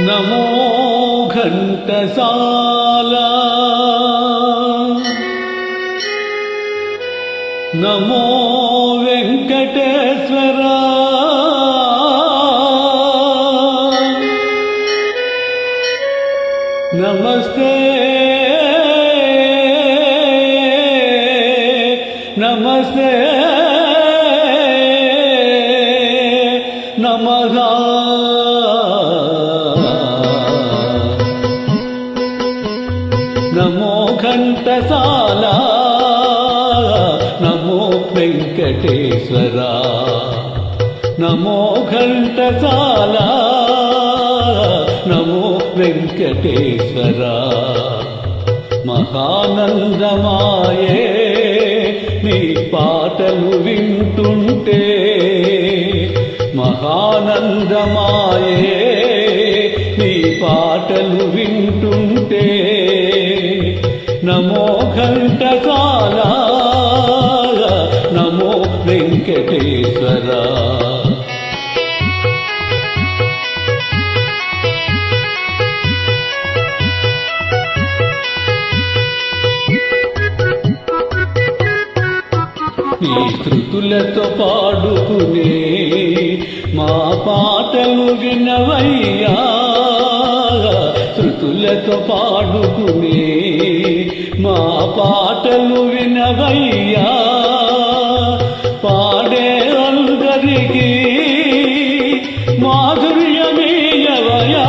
నమో ఘంటసాల. నమో వెంకటేశ్వర. నమస్తే. నమస్తే. నమః నమో ఘంటసాల నమో వెంకటేశ్వర. నమో ఘంటసాల నమో వెంకటేశ్వర. మహానందమాయే నీ పాటలు వింటుంటే మహానందమాయే నీ పాటలు వింటుంటే నమో ఘంటసాల నమో వెంకటేశ్వర. నీ శృతులతో పాడుకునే మా పాటలు వినవయ్యా. శృతులతో పాడుకునే మా పాటలు వినవయ్యా పాడే అందరికీ మాధుర్యమీయవయా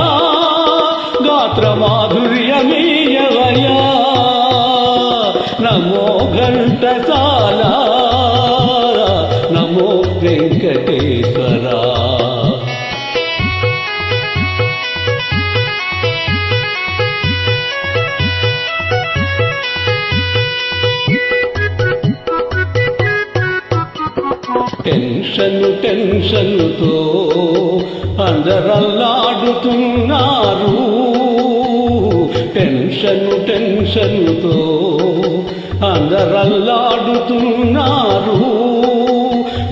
గాత్ర మాధుర్యమీయవయా నమో ఘంటసాలా టెన్షన్ టెన్షన్తో అందరల్లాడుతున్నారు. టెన్షన్ టెన్షన్తో అందరల్లాడుతున్నారు.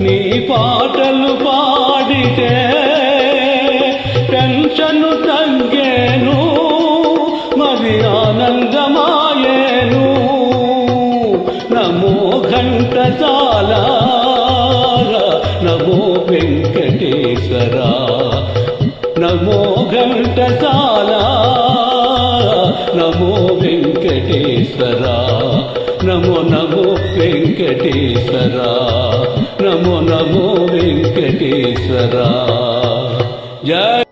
నీ పాటలు పాడితే టెన్షన్ తగ్గేను మరి ఆనందమాయేను. నమో ఘంటసాల శంకరా నమో ఘంటసాల నమో వెంకటేశ్వర నమో నమో వెంకటేశ్వర నమో నమో వెంకటేశ్వర. జయ